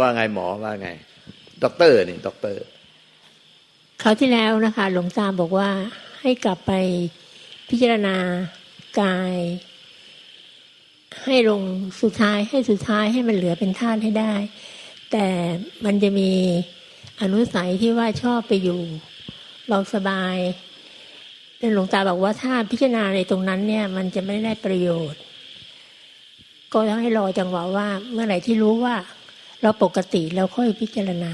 ว่าไงหมอว่าไงด็อกเตอร์นี่ด็อกเตอร์คราวที่แล้วนะคะ หลวงตาบอกว่าให้กลับไปพิจารณากาย ให้ลงสุดท้ายให้สุดท้ายให้มันเหลือเป็นธาตุให้ได้ แต่มันจะมีอนุสัยที่ว่าชอบไปอยู่เราสบายแต่หลวงตาบอกว่าถ้าพิจารณาในตรงนั้นเนี่ย มันจะไม่ได้ประโยชน์ ก็ต้องให้รอจังหวะว่า เมื่อไหร่ที่รู้ว่า เราปกติเราค่อยพิจารณา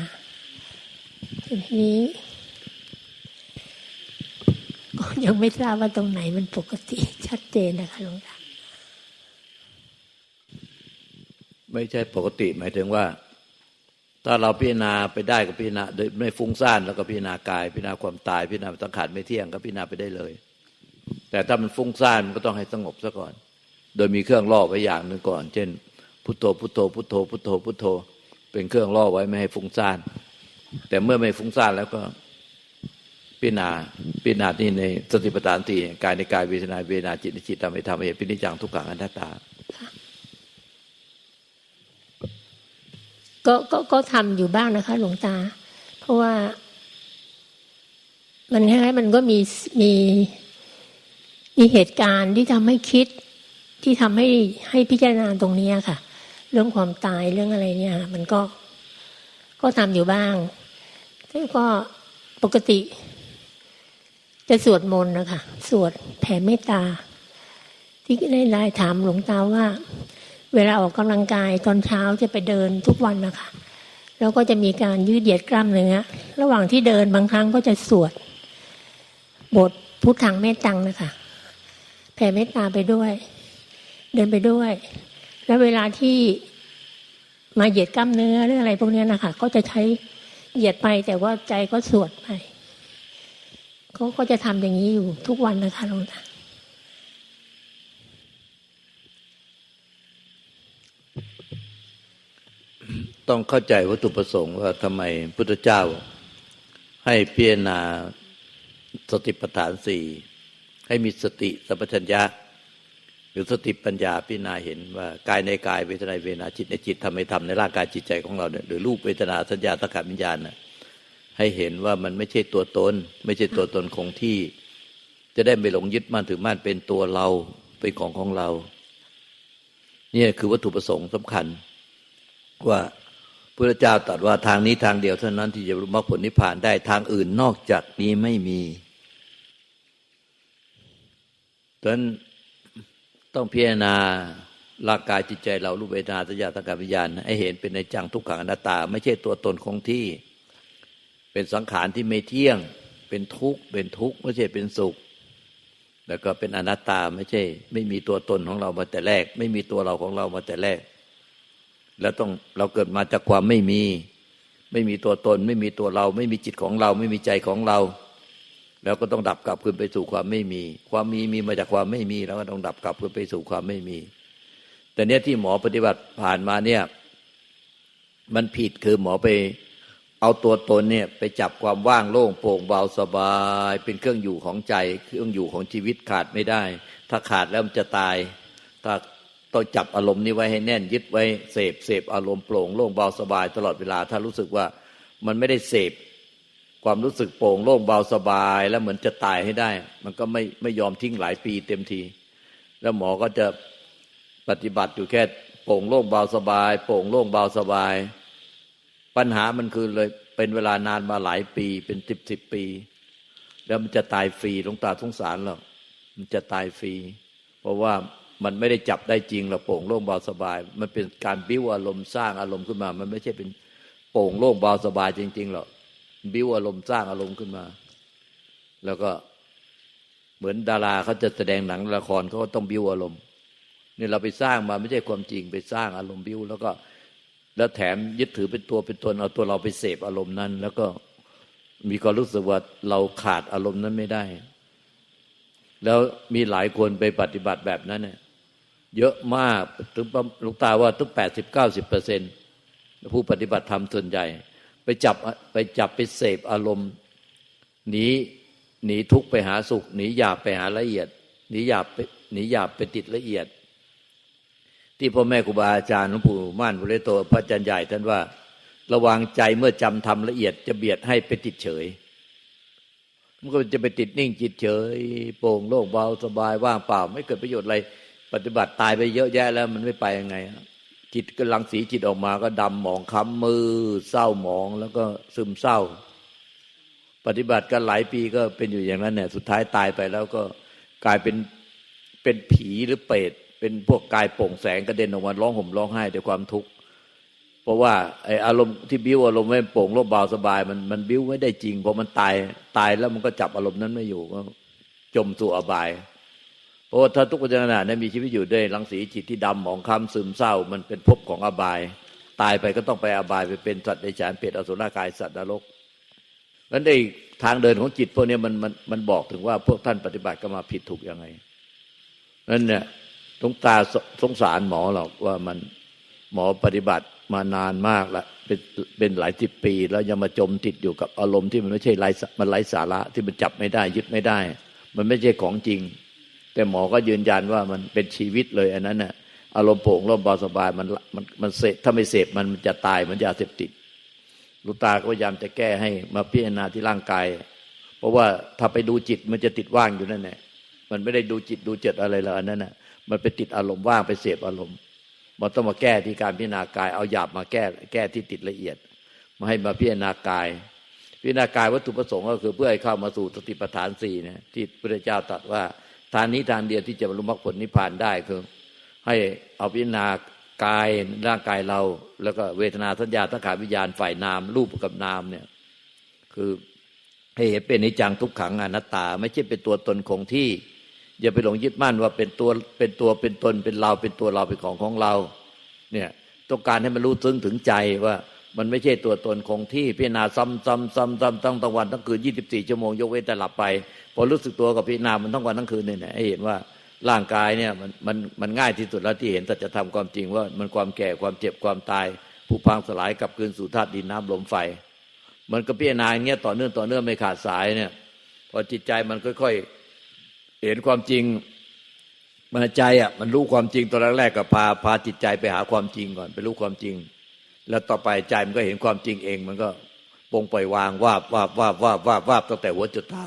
ทีนี้ก็ยังไม่ทราบว่าตรงไหนมันปกติชัดเจนนะคะหลวงตาไม่ใช่ปกติหมายถึงว่า ถ้าเราพิจารณาไปได้ก็พิจารณาโดยไม่ฟุ้งซ่านแล้วก็พิจารณากาย พิจารณาความตายพิจารณาสังขารไม่เที่ยงก็พิจารณาไปได้เลย แต่ถ้ามันฟุ้งซ่านมันก็ต้องให้สงบซะก่อน โดยมีเครื่องล่อไว้อย่างหนึ่งก่อน เช่นพุทโธพุทโธพุทโธพุทโธพุทโธ เป็นเครื่องล่อไว้ไม่ให้ฟุ้งซ่าน แต่เมื่อไม่ฟุ้งซ่านแล้วก็พิจารณาพิจารณาที่ในสติปัฏฐานสี่กายในกายเวทนาเวทนาจิตในจิตทำให้ทำให้พินิจังทุกขังอนัตตาก็ก็ก็ทำอยู่บ้างนะคะ หลวงตา เพราะว่า มันแค่มันก็มีมีมีเหตุการณ์ที่ทำให้คิดที่ทำให้ให้พิจารณาตรงนี้ค่ะเรื่องความตายเรื่องอะไรเนี่ย มันก็ก็ทำอยู่บ้างแต่ก็ปกติ จะสวดมนต์นะคะสวดแผ่เมตตา ที่ได้ไลน์ถามหลวงตาว่า เวลาออกกำลังกายตอนเช้าจะไปเดินทุกวันนะคะแล้วก็จะมีการยืดเหยียดกล้ามเนื้อระหว่างที่เดินบางครั้งก็จะสวด บทพุทธังเมตตังนะคะแผ่เมตตาไปด้วย เดินไปด้วย แล้วเวลาที่ มาเหยียดกล้ามเนื้อหรืออะไรพวกนี้นะคะก็จะใช้เหยียดไปแต่ว่าใจก็สวดไปเขาก็จะทำอย่างนี้อยู่ทุกวันนะคะหลวงตาต้องเข้าใจวัตถุประสงค์ว่าทำไมพุทธเจ้า ให้พิจารณาสติปัฏฐานสี่ให้มีสติสัพพัญญะ รือสติปัญญาพิจารณาเห็นว่ากายในกายเวทนาเวทนาจิตในจิตทำให้ทำในร่างกายจิตใจของเราเนี่ยหรือรูปเวทนาสัญญาสังขารวิญญาณนะให้เห็นว่ามันไม่ใช่ตัวตน ไม่ใช่ตัวตนคงที่ จะได้ไม่หลงยึดมั่นถือมั่นเป็นตัวเราเป็นของของเรา เนี่ยคือวัตถุประสงค์สำคัญ ว่าพระเจ้าตรัสว่าทางนี้ทางเดียวเท่านั้นที่จะรู้มรรคผลนิพพานได้ทางอื่นนอกจากนี้ไม่มีดังนั้น ต้องพิจารณาร่างกายจิตใจเรารูปเวทนาสัญญาตางการวิญญาณให้เห็นเป็นในจังทุกขังอนัตตา ไม่ใช่ตัวตนคงที่ เป็นสังขารที่ไม่เที่ยง เป็นทุกข์เป็นทุกข์ไม่ใช่เป็นสุข แล้วก็เป็นอนัตตาไม่ใช่ ไม่มีตัวตนของเรามาแต่แรก ไม่มีตัวเราของเรามาแต่แรก แล้วต้องเราเกิดมาจากความไม่มี ไม่มีตัวตน ไม่มีตัวเรา ไม่มีจิตของเรา ไม่มีใจของเรา แล้วก็ต้องดับกลับคืนไปสู่ความไม่มี ความมีมีมาจากความไม่มี แล้วก็ต้องดับกลับคืนไปสู่ความไม่มี แต่เนี้ยที่หมอปฏิบัติผ่านมาเนี่ย มันผิดคือหมอไป เอาตัวตนเนี่ย ไปจับความว่างโล่งโปร่งเบาสบาย เป็นเครื่องอยู่ของใจ เครื่องอยู่ของชีวิตขาดไม่ได้ ถ้าขาดแล้วมันจะตาย ถ้าต้องจับอารมณ์นี้ไว้ให้แน่นยึดไว้เสพเสพอารมณ์โปร่งโล่งเบาสบาย ตลอดเวลา ถ้ารู้สึกว่ามันไม่ได้เสพ ความรู้สึกโปร่งโล่งเบาสบาย แล้วเหมือนจะตายให้ได้ มันก็ไม่ไม่ยอมทิ้งหลายปีเต็มที แล้วหมอก็จะปฏิบัติอยู่แค่โปร่งโล่งเบาสบาย โปร่งโล่งเบาสบาย ปัญหามันคือเลยเป็นเวลานานมาหลายปีเป็นสิบสิบปี แล้วมันจะตายฟรีลงตาสงสารหรอกมันจะตายฟรี เพราะว่ามันไม่ได้จับได้จริงหรอกโป่งโล่งเบาสบาย มันเป็นการบิ้วอารมณ์สร้างอารมณ์ขึ้นมา มันไม่ใช่เป็นโป่งโล่งเบาสบายจริงๆหรอก บิ้วอารมณ์สร้างอารมณ์ขึ้นมา แล้วก็เหมือนดาราเขาจะแสดงหนังละครเขาก็ต้องบิ้วอารมณ์นี่เราไปสร้างมาไม่ใช่ความจริงไปสร้างอารมณ์บิ้วแล้วก็แล้วแถมยึดถือเป็นตัวเป็นตนเอาตัวเราไปเสพอารมณ์นั้น แล้วก็มีความรู้สึกว่าเราขาดอารมณ์นั้นไม่ได้ แล้วมีหลายคนไปปฏิบัติแบบนั้นเนี่ยเยอะมากถึงลูกตาว่าทุกแปดสิบเก้าสิบเปอร์เซ็นผู้ปฏิบัติธรรมส่วนใหญ่ ไปจับไปจับไปเสพอารมณ์หนีหนีทุกไปหาสุขหนีหยาบไปหาละเอียดหนีหยาบไปหนีหยาบไปติดละเอียด ที่พ่อแม่ครูบาอาจารย์หลวงปู่ม่านบุเรโตพระอาจารย์ใหญ่ท่านว่า ระวังใจเมื่อจำทำละเอียดจะเบียดให้ไปติดเฉย มันก็จะไปติดนิ่งจิตเฉย โปร่งโล่งเบาสบายว่างเปล่า ไม่เกิดประโยชน์อะไร ปฏิบัติตายไปเยอะแยะแล้ว มันไม่ไปยังไง จิตกำลังสีจิตออกมาก็ดำหมองค้ำมือ เศร้าหมองแล้วก็ซึมเศร้า ปฏิบัติกันหลายปีก็เป็นอยู่อย่างนั้นเนี่ยสุดท้ายตายไปแล้วก็กลายเป็นเป็นผีหรือเปรตเป็นพวกกายโป่งแสงกระเด็นออกมาร้องห่มร้องไห้ด้วยความทุกข์เพราะว่าไออารมณ์ที่บิ้วอารมณ์ไม่โป่งโลบเบาสบาย มันมันบิ้วไม่ได้จริงพอมันตายตายแล้วมันก็จับอารมณ์นั้นไม่อยู่ก็จมสู่อบาย เพราะว่าถ้าทุกขณะนั้นมีชีวิตอยู่ด้วยรังสีจิตที่ดำหมองคล้ำซึมเศร้า มันเป็นภพของอบาย ตายไปก็ต้องไปอบายไปเป็นสัตว์ในฉานเปรตอสุรกายสัตว์นรกนั้นไอ้ทางเดินของจิตพวกนี้มันมันมันบอกถึงว่าพวกท่านปฏิบัติก็มาผิดถูกยังไงนั่นเนี่ยตรงตาสงสารหมอหรอกว่ามันหมอปฏิบัติมานานมากละเป็นเป็นหลายสิบปี แล้วยังมาจมติดอยู่กับอารมณ์ที่มันไม่ใช่ไรมันไร้สาระที่มันจับไม่ได้ ยึดไม่ได้ มันไม่ใช่ของจริง แต่หมอก็ยืนยันว่ามันเป็นชีวิตเลยอันนั้นน่ะอารมณ์โป่งร่มเบาสบายมันมันมันเสพถ้าไม่เสพมันมันจะตายมันยาเสพติดลูกตาก็พยายามจะแก้ให้มาพิจารณาที่ร่างกาย เพราะว่าถ้าไปดูจิตมันจะติดว่างอยู่นั่นแหละมันไม่ได้ดูจิตดูเจตอะไรเลยอันนั้นน่ะมันไปติดอารมณ์ว่างไปเสพอารมณ์มันต้องมาแก้ที่การพิจารณากายเอาหยาบมาแก้แก้ที่ติดละเอียด มาให้มาพิจารณากาย พิจารณากายวัตถุประสงค์ก็คือเพื่อให้เข้ามาสู่สติปัฏฐานสี่เนี่ยที่พระเจ้าตรัสว่าานนี้ทานเดียวที่จะบรรลุมรรคผลนิพพานได้คือ ให้เอาพิจารณากายร่างกายเรา แล้วก็เวทนาสัญญาสังขารวิญญาณฝ่ายนามรูปกับนามเนี่ย คือให้เห็นเป็นนิจังทุกขังอนัตตา ไม่ใช่เป็นตัวตนคงที่ อย่าไปหลงยึดมั่นว่าเป็นตัวเป็นตัวเป็นตนเป็นเราเป็นตัวเราเป็นของของเรา เนี่ยต้องการให้มันรู้ซึ้งถึงใจว่า มันไม่ใช่ตัวตนคงที่พิจารณาซ้ำซ้ำซ้ำซ้ำตั้งตะวันทั้งคืนยี่สิบสี่ชั่วโมงยกเว้นแต่หลับไป พอรู้สึกตัวกับพิจารณามันทั้งวันทั้งคืนเนี่ยให้เห็นว่าร่างกายเนี่ยมันมันมันง่ายที่สุดแล้วที่เห็นสัจธรรมความจริงว่ามันความแก่ความเจ็บความตายผู้พังสลายกับคืนสู่ธาตุดินน้ำลมไฟ มันก็พิจารณาอย่างเงี้ยต่อเนื่องต่อเนื่องไม่ขาดสายเนี่ย พอจิตใจมันค่อยๆเห็นความจริงมันใจอะมันรู้ความจริงตอนแรกๆก็พาพาจิตใจไปหาความจริงก่อนไปรู้ความจริง แล้วต่อไปใจมันก็เห็นความจริงเอง มันก็ปงปล่อยวางวาบวาบวาบวาบวาบวาบตั้งแต่หัวจุดเท้า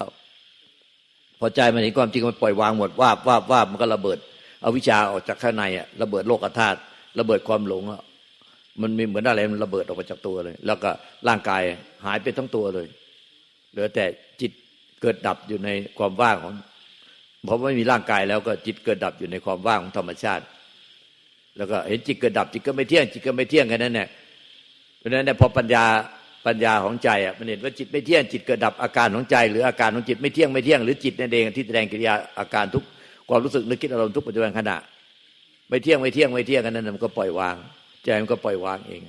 พอใจมันเห็นความจริงมันปล่อยวางหมดวาบวาบวาบมันก็ระเบิดเอาวิชาออกจากข้างในอะระเบิดโลกธาตุระเบิดความหลงอะมันมีเหมือนอะไรมันระเบิดออกมาจากตัวเลย แล้วก็ร่างกายหายไปทั้งตัวเลย เหลือแต่จิตเกิดดับอยู่ในความว่างของพอไม่มีร่างกายแล้วก็จิตเกิดดับอยู่ในความว่างของธรรมชาติ แล้วก็เห็นจิตเกิดดับจิตก็ไม่เที่ยงจิตก็ไม่เที่ยงแค่นั้นแหละ เพราะฉะนั้นเนี่ยพอปัญญาปัญญาของใจอะมันเห็นว่าจิตไม่เที่ยงจิตเกิดดับอาการของใจ หรืออาการของจิตไม่เที่ยงไม่เที่ยงหรือจิตนั่นเองที่แสดงกิริยาอาการทุกความรู้สึกนึกคิดอารมณ์ทุกปัจจุบันขณะ ไม่เที่ยงไม่เที่ยงไม่เที่ยงกันนั้นมันก็ปล่อยวาง ใจมันก็ปล่อยวางเอง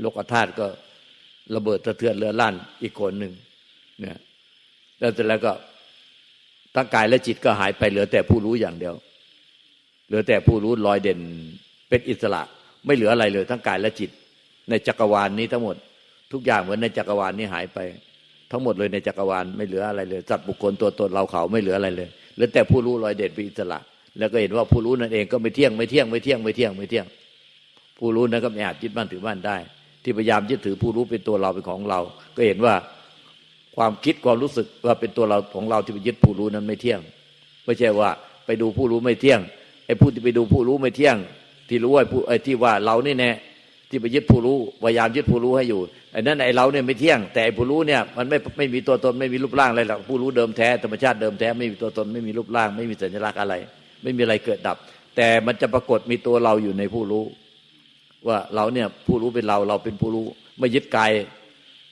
โลกธาตุก็ระเบิดสะเทือนเรือลั่นอีกคนหนึ่งเนี่ยแล้วเสร็จแล้วก็ทั้งกายและจิตก็หายไปเหลือแต่ผู้รู้อย่างเดียว เหลือแต่ผู้รู้ลอยเด่นเป็นอิสระ ไม่เหลืออะไรเลยทั้งกายและจิต ในจักรวาลนนี้ทั้งหมด ทุกอย่างเหมือนในจักรวาลนี้หายไป ทั้งหมดเลยในจักรวาลไม่เหลืออะไรเลยสัตว์บุคคลตัวตนเราเขาไม่เหลืออะไรเลยเหลือแต่ผู้รู้ลอยเด่นเป็นอิสระ แล้วก็เห็นว่าผู้รู้นั่นเองก็ไม่เที่ยงไม่เที่ยงไม่เที่ยงไม่เที่ยงไม่เที่ยง ผู้รู้นั้นก็ไม่อาจยึดมั่นถือมั่นได้ ที่พยายามยึดถือผู้รู้เป็นตัวเราเป็นของเรา ก็เห็นว่าความคิดความรู้สึกว่าเป็นตัวเราของเราที่ไปยึดผู้รู้นั้นไม่เที่ยงไม่ใช่ว่าไปดูผู้รู้ไม่เที่ยงไอ้ผู้ที่ไปดูผู้รู้ไม่เที่ยง ที่รู้ไอ้ผู้ไอ้ที่ว่าเรานี่แน่ ที่ไปยึดผู้รู้พยายามยึดผู้รู้ให้อยู่ไอ้นั่นไอ้เราเนี่ยไม่เที่ยง แต่ไอ้ผู้รู้เนี่ยมันไม่ไม่มีตัวตนไม่มีรูปร่างอะไรหรอกผู้รู้เดิมแท้ธรรมชาติเดิมแท้ไม่มีตัวตนไม่มีรูปร่าง ไม่มีสัญลักษณ์อะไร ไม่มีอะไรเกิดดับ แต่มันจะปรากฏมีตัวเราอยู่ในผู้รู้ ว่าเราเนี่ยผู้รู้เป็นเราเราเป็นผู้รู้ ไม่ยึดกาย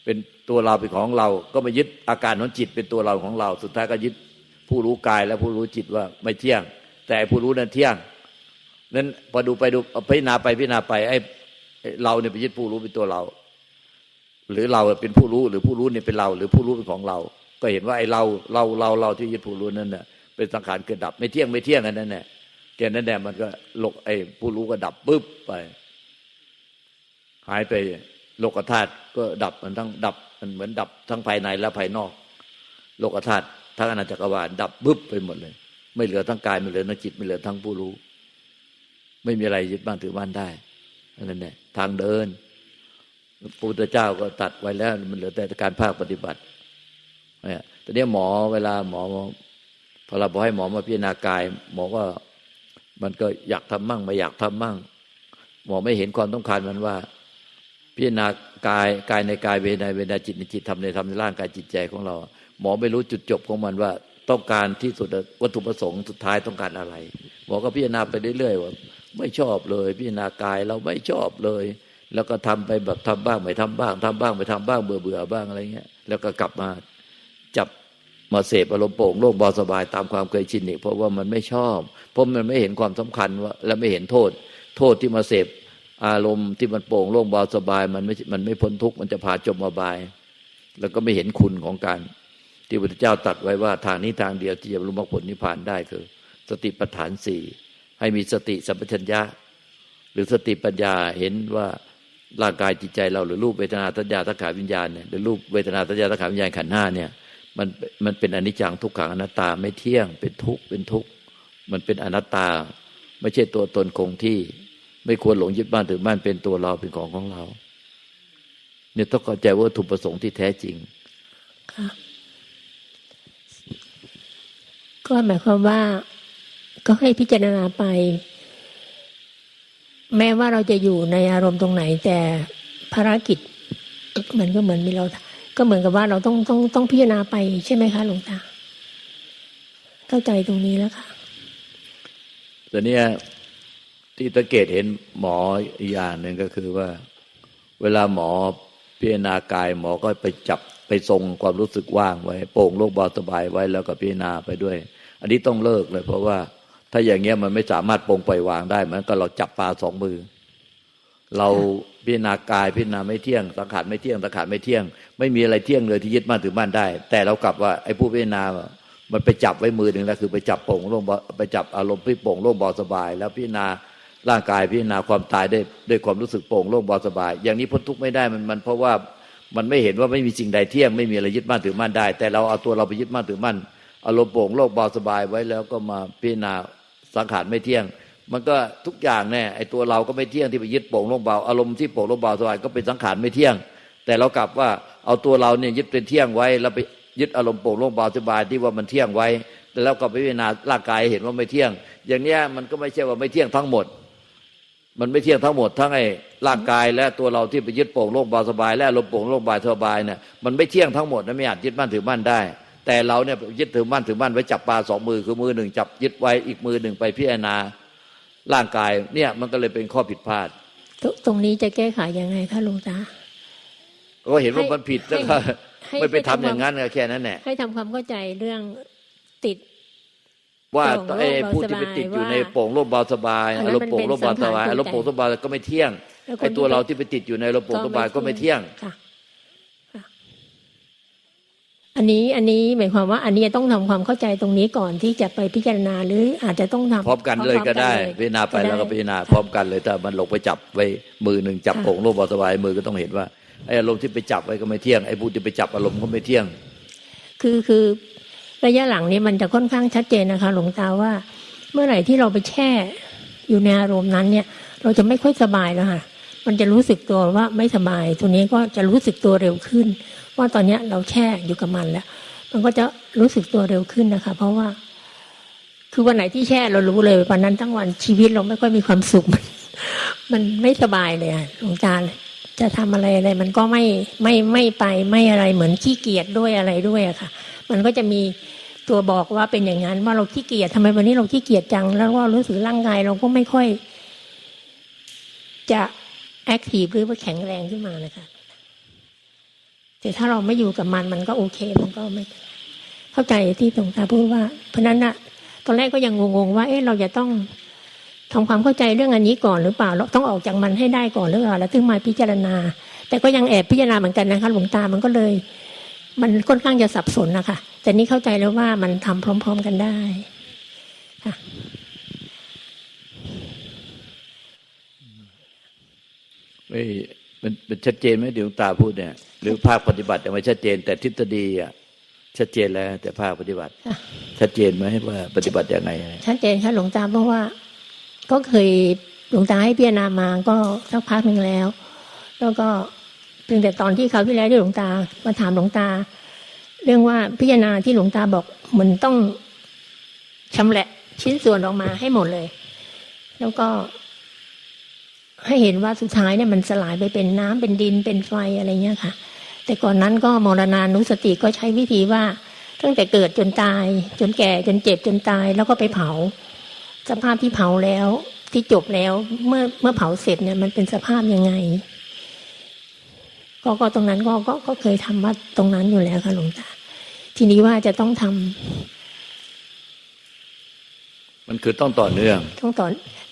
เป็นตัวเราเป็นของเรา ก็มายึดอาการของจิตเป็นตัวเราของเรา สุดท้ายก็ยึดผู้รู้กายและผู้รู้จิตว่าไม่เที่ยง แต่ผู้รู้นั้นเที่ยงนั้นพอดูไปดูพิจารณาไปพิจารณาไปไอ้ เราเนี่ยไปยึดผู้รู้เป็นตัวเรา หรือเราเป็นผู้รู้หรือผู้รู้เนี่ยเป็นเรา หรือผู้รู้เป็นของเรา ก็เห็นว่าไอ้เราเราเราเราที่ยึดผู้รู้นั่นเน่ะเป็นสังขารเกิดดับไม่เที่ยงไม่เที่ยงอันนั้นแหละแค่นั้นแหละมันก็หลกไอ้ผู้รู้ก็ดับปุ๊บไป หายไปโลกธาตุก็ดับมันทั้งดับมันเหมือนดับทั้งภายในและภายนอก โลกธาตุทั้งอนันตจักรวาลดับบึ๊บไปหมดเลย ไม่เหลือทั้งกายไม่เหลือทั้งจิตไม่เหลือทั้งผู้รู้ ไม่มีอะไรยึดบ้านถือบ้านได้ นั่นแหละทางเดินพระพุทธเจ้าก็ตัดไว้แล้ว มันเหลือแต่การภาคปฏิบัติเนี่ยต่เนี้หมอเวลาหมอพอเราบอกให้หมอมาพิจารณากาย หมอก็มันก็อยากทำมั่งไม่อยากทำมั่ง หมอไม่เห็นความต้องการมันว่า พิจารณากายกายในกายเวทนเวทนาจิตในจิตทำในธรรมในร่างกายจิตใจของเรา หมอไม่รู้จุดจบของมันว่า ต้องการที่สุดวัตถุประสงค์สุดท้ายต้องการอะไร หมอก็พิจารณาไปเรื่อยๆว่า ไม่ชอบเลย พิจารณากายเราไม่ชอบเลย แล้วก็ทำไปแบบทำบ้างไม่ทำบ้างทำบ้างไม่ทำบ้างเบื่อเบื่อบ้างอะไรเงี้ย แล้วก็กลับมาจับมาเสพอารมณ์โป่งโล่งเบาสบายตามความเคยชินนี่เพราะว่ามันไม่ชอบเพราะมันไม่เห็นความสำคัญว่าและไม่เห็นโทษ โทษที่มาเสพอารมณ์ที่มันโป่งโล่งเบาสบาย มันไม่มันไม่พ้นทุกข์มันจะพาจมมาบาย แล้วก็ไม่เห็นคุณของการ ที่พระพุทธเจ้าตรัสไว้ว่าทางนี้ทางเดียวที่จะรรลุมรรคผลนิพพานได้คือ สติปัฏฐานสี่ ให้มีสติสัมปชัญญะ หรือสติปัญญาเห็นว่าร่างกายจิตใจเราหรือรูปเวทนาสัญญาสังขารวิญญาณเนี่ยหรือรูปเวทนาสัญญาสังขารวิญญาณขันธ์ห้าเนี่ยมันมันเป็นอนิจจังทุกขังอนัตตาไม่เที่ยงเป็นทุกข์เป็นทุกข์มันเป็นอนัตตา ไม่ใช่ตัวตนคงที่ ไม่ควรหลงยึดบ้านถือบ้านเป็นตัวเราเป็นของของเรา เนี่ยต้องเข้าใจว่าถูกประสงค์ที่แท้จริงค่ะก็หมายความว่า ก็ให้พิจารณาไป แม้ว่าเราจะอยู่ในอารมณ์ตรงไหน แต่ภารกิจมันก็เหมือนมีเรา ก็เหมือนกับว่าเราต้องต้องต้องพิจารณาไปใช่ไหมคะหลวงตาเข้าใจตรงนี้แล้วค่ะแต่เนี้ยที่ตะเกตเห็นหมออีกอย่างหนึ่งก็คือว่า เวลาหมอพิจารณากาย หมอก็ไปจับไปทรงความรู้สึกว่างไว้ โป่งโล่งเบาสบายไว้แล้วก็พิจารณาไปด้วย อันนี้ต้องเลิกเลย เพราะว่า ถ้าอย่างเงี้ยมันไม่สามารถปรงปล่อยวางได้เหมือนกับเราจับปลาสองมือ เราพิจารณากายพิจารณาไม่เที่ยงสังขารไม่เที่ยงสังขารไม่เที่ยง ไม่มีอะไรเที่ยงเลยที่ยึดมั่นถือมั่นได้ แต่เรากลับว่าไอ้ผู้พิจารณามันไปจับไว้มือหนึ่งแล้วคือไปจับโป่งโล่งไปจับอารมณ์ที่โป่งโล่งเบาสบาย แล้วพิจารณาร่างกายพิจารณาความตายได้ด้วยความรู้สึกโป่งโล่งเบาสบาย อย่างนี้พ้นทุกข์ไม่ได้มันมันเพราะว่ามันไม่เห็นว่าไม่มีสิ่งใดเที่ยงไม่มีอะไรยึดมั่นถือมั่นได้ แต่เราเอาตัวเราไปยึดมั่นถือมั่น อารมณ์โป่งโล่งเบาสบายไว้แล้วก็มาพิจารณาสังขารไม่เที่ยง มันก็ทุกอย่างแน่ไอ้ตัวเราก็ไม่เที่ยงที่ไปยึดโป่งโล่งเบาอารมณ์ที่โป่งโล่งเบาสบายก็เป็นสังขารไม่เที่ยง แต่เรากลับว่าเอาตัวเราเนี่ยยึดเป็นเที่ยงไว้แล้วไปยึดอารมณ์โป่งโล่งเบาสบายที่ว่ามันเที่ยงไว้แล้วก็ไปพิจารณาร่างกายเห็นว่าไม่เที่ยง อย่างเนี้ยมันก็ไม่ใช่ว่าไม่เที่ยงทั้งหมด มันไม่เที่ยงทั้งหมด ทั้งไอ้ร่างกายและตัวเราที่ไปยึดโป่งโล่งเบาสบาย และลมโป่งโล่งเบาสบายเนี่ยมันไม่เที่ยงทั้งหมดนะไม่อาจยึดมั่นถือมั่นได้ แต่เราเนี่ยยึดถือมั่นถือมั่นไว้จับปลาสองมือคือมือหนึ่งจับยึดไว้อีกมือหนึ่งไปพิจารณาร่างกายเนี่ยมันก็เลยเป็นข้อผิดพลาด ตรตรงนี้จะแก้ไขยังไงคะหลวงตาก็เห็นว่ามันผิดแล้วก็ให้ไม่ไปให้ทำทำอย่างนั้นก็แค่นั้นแหละให้ทำความเข้าใจเรื่องติด ว่าโปร่งไอ้โล่งผู้ที่ไปติดอยู่ในว่าโป่งโล่งเบาสบายอันนั้นอารมณ์โป่งโล่งเบาสบายมันเป็นอารมณ์โป่งโล่งเบาก็ไม่เที่ยงแล้วคนไอ้ตัวที่เราที่ไปติดอยู่ในอารมณ์โป่งโล่งเบาก็ไม่เที่ยงค่ะค่ะ อันนี้อันนี้หมายความว่า อันนี้จะต้องทำความเข้าใจตรงนี้ก่อนที่จะไปพิจารณาหรืออาจจะต้องทำพร้อมกันเลยก็ได้พร้อมๆพิจารณาไปก็ด้แล้วก็พิจารณาพร้อมกันเลยถ้ามันลงไปจับไว้มือหนึ่งจับค่ะโป่งโล่งเบาสบายมือก็ต้องเห็นว่าไอ้อารมณ์ที่ไปจับไว้ก็ไม่เที่ยงไอ้ผู้ที่ไปจับอารมณ์ก็ไม่เที่ยง คือคือระยะหลังนี้มันจะค่อนข้างชัดเจนนะคะ หลวงตาว่า เมื่อไหร่ที่เราไปแช่อยู่ในอารมณ์นั้นเนี่ย เราจะไม่ค่อยสบายแล้วค่ะมันจะรู้สึกตัวว่าไม่สบาย ตัวนี้ก็จะรู้สึกตัวเร็วขึ้น ว่าตอนนี้เราแช่อยู่กับมันแล้ว มันก็จะรู้สึกตัวเร็วขึ้นนะคะ เพราะว่า คือวันไหนที่แช่เรารู้เลยวันนั้นทั้งวันชีวิตเราไม่ค่อยมีความสุขมันมันไม่สบายเลยอะหลวงตาจะทำอะไรอะไร มันก็ไม่ไม่ไม่ไปไม่อะไรเหมือนขี้เกียจด้วยอะไรด้วยอะค่ะ มันก็จะมีตัวบอกว่าเป็นอย่างนั้นว่าเราขี้เกียจทำไมวันนี้เราขี้เกียจจัง แล้วก็รู้สึกร่างกายเราก็ไม่ค่อย จะแอคทีฟหรือว่าแข็งแรงขึ้นมานะคะ แต่ถ้าเราไม่อยู่กับมันมันก็โอเค มันก็ไม่ เข้าใจที่ตรงตาพูดว่า เพราะนั้นอะตอนแรกก็ยังงงๆว่า เอ๊ะเราจะต้องทำความเข้าใจเรื่องอันนี้ก่อนหรือเปล่าเราต้องออกจากมันให้ได้ก่อนหรือเปล่าแล้วถึงมาพิจารณา แต่ก็ยังแอบพิจารณาเหมือนกันนะคะหลวงตามันก็เลย มันค่อนข้างจะสับสนนะคะแต่นี่เข้าใจแล้วว่ามันทำพร้อม ๆกันได้ค่ะไม่มันมันชัดเจนไหมเดี๋ยวหลวงตาพูดเนี่ย หรือภาคปฏิบัติยังไม่ชัดเจน แต่ทฤษฎีอะชัดเจนแล้ว แต่ภาคปฏิบัติค่ะชัดเจนไหมว่าปฏิบัติยังไง ชัดเจนค่ะหลวงตาเพราะว่า ก็เคยหลวงตาให้พิจารณามาก็สักพักหนึ่งแล้ว แล้วก็เพียงแต่ตอนที่เขาวที่แล้วที่หลวงตามาถามหลวงตา เรื่องว่าพิจารณาที่หลวงตาบอกมันต้องชำแหละชิ้นส่วนออกมาให้หมดเลย แล้วก็ ให้เห็นว่าสุดท้ายเนี่ยมันสลายไปเป็นน้ำเป็นดินเป็นไฟอะไรเงี้ยค่ะ แต่ก่อนนั้นก็มรณานุสติก็ใช้วิธีว่าตั้งแต่เกิดจนตาย จนแก่จนเจ็บจนตาย แล้วก็ไปเผา สภาพที่เผาแล้วที่จบแล้วเมื่อเมื่อเผาเสร็จเนี่ยมันเป็นสภาพยังไงก็ก็ตรงนั้นก็ก็ก็เคยทำว่าตรงนั้นอยู่แล้วค่ะหลวงตาทีนี้ว่าจะต้องทำมันคือต้องต่อเนื่อง ต้องต่อคือ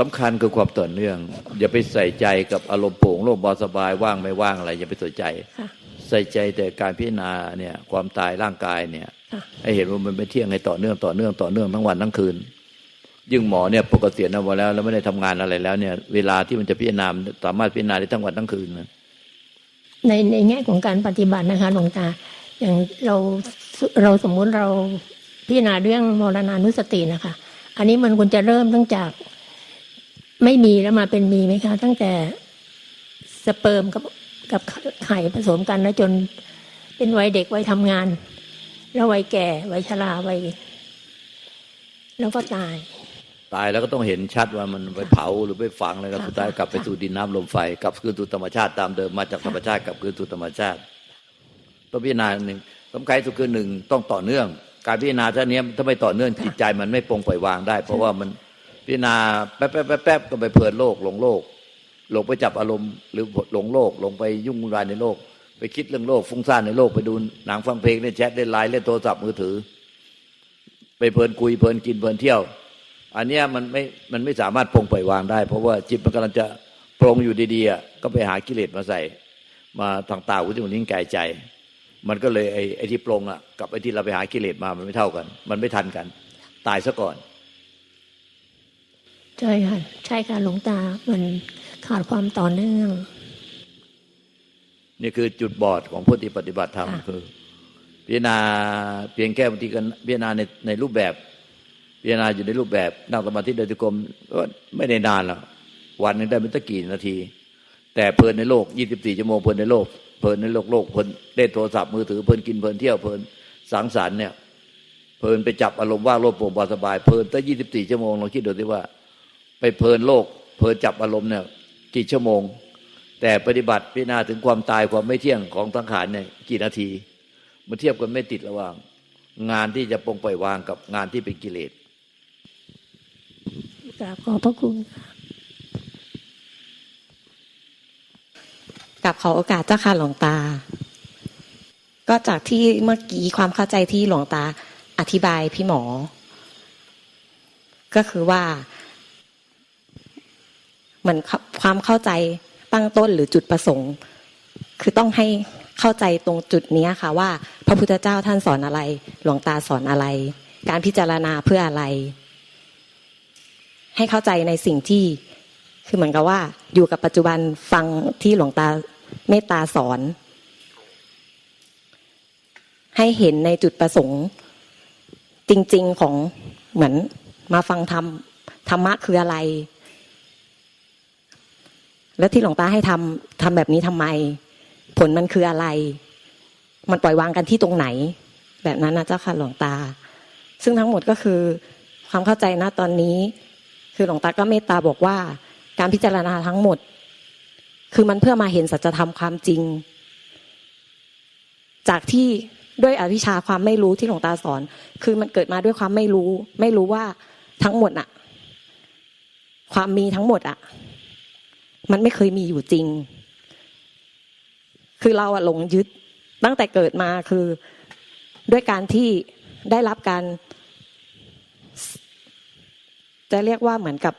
สำคัญคือความต่อเนื่อง อย่าไปใส่ใจกับอารมณ์โปร่งโล่งเบาสบายว่างไม่ว่างอะไรอย่าไปสนใจค่ะใส่ใจแต่การพิจารณาเนี่ยความตายร่างกายเนี่ยค่ะให้เห็นว่ามันไม่เที่ยงให้ต่อเนื่องต่อเนื่องต่อเนื่องทั้งวันทั้งคืน ยิ่งหมอเนี่ยปกตินะมาแล้วแล้วไม่ได้ทำงานอะไรแล้วเนี่ย เวลาที่มันจะพิจารณาสามารถพิจารณาได้ทั้งวันทั้งคืนนะในในแง่ของการปฏิบัตินะคะหลวงตา อย่างเราเราสมมุติเราพิจารณาเรื่องมรณานุสตินะคะ อันนี้มันควรจะเริ่มตั้งจาก ไม่มีแล้วมาเป็นมีไหมคะ ตั้งแต่สเปิร์มกับกับไข่ผสมกันแล้วจนเป็นวัยเด็กวัยทำงาน แล้ววัยแก่วัยชราวัยแล้วก็ตาย ตายแล้วก็ต้องเห็นชัดว่ามันไปเผาหรือไปฝังอะไรก็ค่ะสุดท้ายกลับไปสู่ดินน้ำลมไฟกลับคืนสู่ธรรมชาติตามเดิมมาจากธรรมชาติกลับคืนสู่ธรรมชาติต้องพิจารณาหนึ่งสำคัญที่สุดคือหนึ่งต้องต่อเนื่อง การพิจารณาท่านี้ถ้าไม่ต่อเนื่องจิตใจมันไม่ปรงปล่อยวางได้ เพราะว่ามัน พิจารณาแป๊บแป๊บแป๊บก็ไปเพลินโลกหลงโลก หลงไปจับอารมณ์หรือหลงโลก หลงไปยุ่งวุ่นวายในโลก ไปคิดเรื่องโลก ฟุ้งซ่านในโลกไปดูหนังฟังเพลงเล่นแชทเล่นไลน์เล่นโทรศัพท์มือถือ ไปเพลินคุยเพลินกินเพลินเที่ยว อันเนี้ยมันไม่มันไม่สามารถปรงปล่อยวางได้ เพราะว่าจิตมันกำลังจะปรงอยู่ดีๆก็ไปหากิเลสมาใส่ มาทางตาหูจมูกลิ้นกายใจ มันก็เลยไอ้ไอ้ที่ปรงอะกับไอ้ที่เราไปหากิเลสมามันไม่เท่ากัน มันไม่ทันกัน ตายซะก่อน ใช่ค่ะใช่ค่ะหลวงตามันขาดความต่อเนื่อง นี่คือจุดบอดของผู้ที่ปฏิบัติธรรมค่ะคือพิจารณาเพียงแค่บางทีกันพิจารณาในในรูปแบบ พิจารณาอยู่ในรูปแบบนั่งสมาธิเดินจงกรมก็ไม่ได้นานหรอกวันหนึงได้ไม่ตั้งกี่นาที แต่เพลินในโลก 24 ชั่วโมงเพลินในโลกเพลินในโลกโลกเพลินเล่นโทรศัพท์มือถือเพลินกินเพลินเที่ยวเพลินสังสรรค์เนี่ยเพลินไปจับอารมณ์ว่างโลภโปร่งเบาสบายเพลินตั้ง24 ชั่วโมงลองคิดดูสิว่า ไปเพลินโลก เพลินจับอารมณ์เนี่ยกี่ชั่วโมง แต่ปฏิบัติพิจารณาถึงความตายความไม่เที่ยงของสังขารเนี่ยกี่นาทีมันเทียบกันไม่ติดระหว่าง งานที่จะปรงปล่อยวางกับงานที่เป็นกิเลสกราบขอบพระคุณค่ะกับขอโอกาสเจ้าค่ะหลวงตา ก็จากที่เมื่อกี้ความเข้าใจที่หลวงตาอธิบายพี่หมอ ก็คือว่าเห มือนความเข้าใจตั้งต้นหรือจุดประสงค์ คือต้องให้เข้าใจตรงจุดนี้ค่ะว่า พระพุทธเจ้าท่านสอนอะไร หลวงตาสอนอะไร การพิจารณาเพื่ออะไร ให้เข้าใจในสิ่งที่คือเหมือนกับว่า อยู่กับปัจจุบันฟังที่หลวงตาเมตตาสอน ให้เห็นในจุดประสงค์ จริง ๆของเหมือนมาฟังธรรมธรรมะคืออะไร แล้วที่หลวงตาให้ทำทำแบบนี้ทำไม ผลมันคืออะไร มันปล่อยวางกันที่ตรงไหน แบบนั้นนะเจ้าค่ะหลวงตา ซึ่งทั้งหมดก็คือความเข้าใจนะตอนนี้ คือหลวงตาก็เมตตาบอกว่า การพิจารณาทั้งหมด คือมันเพื่อมาเห็นสัจธรรมความจริง จากที่ด้วยอวิชชาความไม่รู้ที่หลวงตาสอน คือมันเกิดมาด้วยความไม่รู้ ไม่รู้ว่าทั้งหมดอะความมีทั้งหมดอะ มันไม่เคยมีอยู่จริง คือเราอะหลงยึดตั้งแต่เกิดมาคือด้วยการที่ได้รับการ จะเรียกว่าเหมือนกับ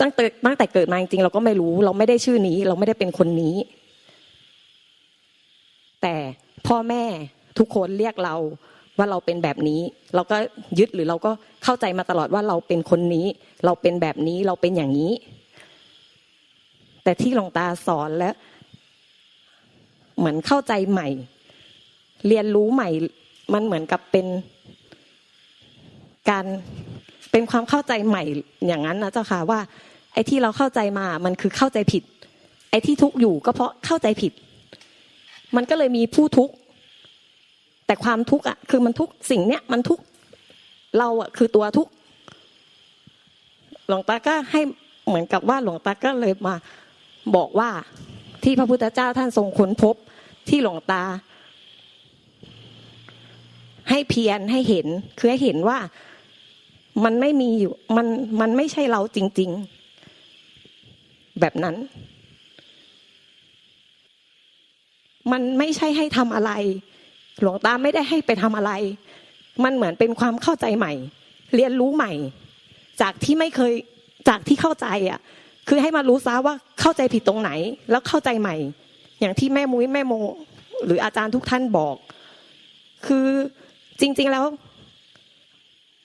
ตั้งแต่ตั้งแต่เกิดมาจริงเราก็ไม่รู้ เราไม่ได้ชื่อนี้ เราไม่ได้เป็นคนนี้ แต่พ่อแม่ทุกคนเรียกเราว่าเราเป็นแบบนี้ เราก็ยึดหรือเราก็เข้าใจมาตลอดว่าเราเป็นคนนี้ เราเป็นแบบนี้เราเป็นอย่างนี้ แต่ที่หลวงตาสอนและเหมือนเข้าใจใหม่ เรียนรู้ใหม่ มันเหมือนกับเป็นการเป็นความเข้าใจใหม่อย่างนั้นนะเจ้าค่ะว่า ไอ้ที่เราเข้าใจมามันคือเข้าใจผิด ไอ้ที่ทุกอยู่ก็เพราะเข้าใจผิด มันก็เลยมีผู้ทุกข์แต่ความทุกข์อะ คือมันทุกสิ่งเนี้ยมันทุกเราอะคือตัวทุกหลวงตาก็ให้เหมือนกับว่าหลวงตาก็เลยมา บอกว่าที่พระพุทธเจ้าท่านทรงค้นพบที่หลวงตา ให้เพียรให้เห็นคือให้เห็นว่ามันไม่มีอยู่มันมันไม่ใช่เราจริง ๆ แบบนั้น มันไม่ใช่ให้ทำอะไร หลวงตาไม่ได้ให้ไปทำอะไร มันเหมือนเป็นความเข้าใจใหม่ เรียนรู้ใหม่ จากที่ไม่เคยจากที่เข้าใจอะ คือให้มารู้ซะว่าเข้าใจผิดตรงไหน แล้วเข้าใจใหม่ อย่างที่แม่มุ้ยแม่โม หรืออาจารย์ทุกท่านบอก คือจริง ๆแล้ว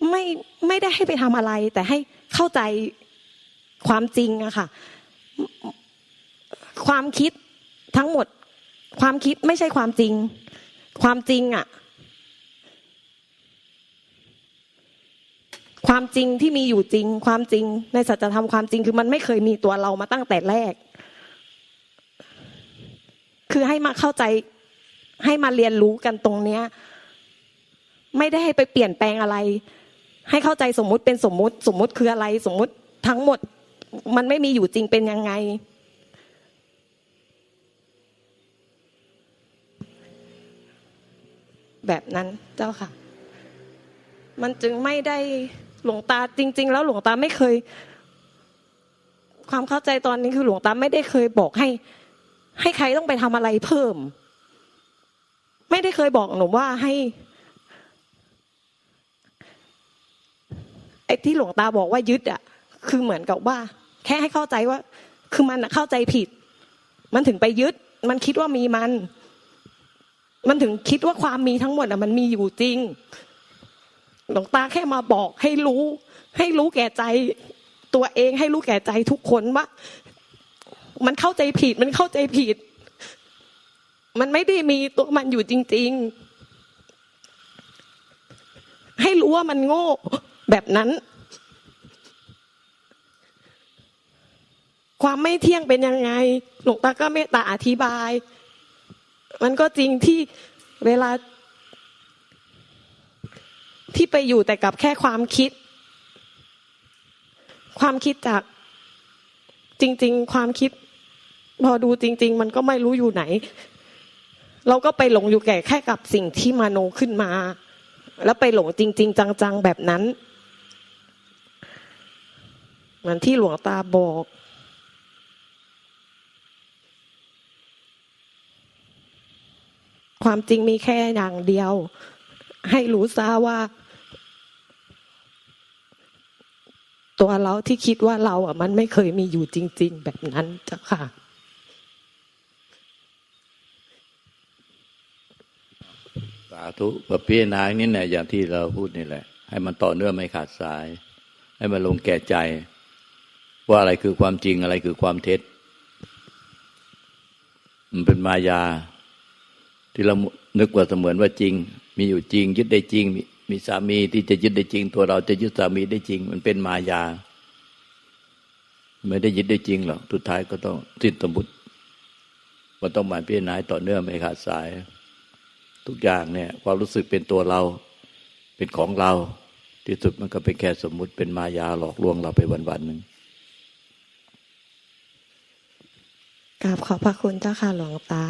ไม่ไม่ได้ให้ไปทำอะไร แต่ให้เข้าใจความจริงอะค่ะ ความคิดทั้งหมด ความคิดไม่ใช่ความจริง ความจริงอะ ความจริงที่มีอยู่จริง ความจริงในสัจธรรมความจริงคือมันไม่เคยมีตัวเรามาตั้งแต่แรก คือให้มาเข้าใจให้มาเรียนรู้กันตรงเนี้ย ไม่ได้ให้ไปเปลี่ยนแปลงอะไร ให้เข้าใจสมมุติเป็นสมมุติ สมมุติคืออะไร สมมุติทั้งหมด มันไม่มีอยู่จริงเป็นยังไง แบบนั้นเจ้าค่ะ มันจึงไม่ได้ หลวงตาจริง ๆ แล้วหลวงตาไม่เคย ความเข้าใจตอนนี้คือหลวงตาไม่ได้เคยบอกให้ ให้ใครต้องไปทำอะไรเพิ่ม ไม่ได้เคยบอกหนูว่าให้ไอ้ที่หลวงตาบอกว่ายึดอะ คือเหมือนกับว่า แค่ให้เข้าใจว่า คือมันเข้าใจผิด มันถึงไปยึด มันคิดว่ามีมัน มันถึงคิดว่าความมีทั้งหมดอะ มันมีอยู่จริง หลวงตาแค่มาบอกให้รู้ ให้รู้แก่ใจตัวเองให้รู้แก่ใจทุกคนว่า มันเข้าใจผิดมันเข้าใจผิด มันไม่ได้มีตัวมันอยู่จริง ๆ ให้รู้ว่ามันโง่แบบนั้น ความไม่เที่ยงเป็นยังไง หลวงตาก็เมตตาอธิบาย มันก็จริงที่เวลา ที่ไปอยู่แต่กับแค่ความคิด ความคิดจากจริง ๆ ความคิด พอดูจริง ๆ มันก็ไม่รู้อยู่ไหน เราก็ไปหลงอยู่แก่แค่กับสิ่งที่มาโนขึ้นมา แล้วไปหลงจริง ๆ จังๆแบบนั้นเหมือนที่หลวงตาบอกความจริงมีแค่อย่างเดียว ให้รู้ซะว่า ตัวเราที่คิดว่าเราอะ มันไม่เคยมีอยู่จริง ๆ แบบนั้นเจ้าค่ะสาธุแบบพิจารณายนี้เนี่ยอย่างที่เราพูดนี่แหละ ให้มันต่อเนื่องไม่ขาดสาย ให้มันลงแก่ใจ ว่าอะไรคือความจริงอะไรคือความเท็จ มันเป็นมายา ที่เรานึกว่าเสมือนว่าจริง มีอยู่จริง ยึดได้จริง มีสามีที่จะยึดได้จริง ตัวเราจะยึดสามีได้จริง มันเป็นมายา ไม่ได้ยึดได้จริงหรอกสุดท้ายก็ต้องสิ้นสมบุติมันต้องมาพิจารณาต่อเนื่องไม่ขาดสาย ทุกอย่างเนี่ย ความรู้สึกเป็นตัวเรา เป็นของเรา ที่สุดมันก็เป็นแค่สมมุติเป็นมายาหลอกลวงเราไปวันๆหนึ่งกราบขอบพระคุณเจ้าค่ะหลวงตา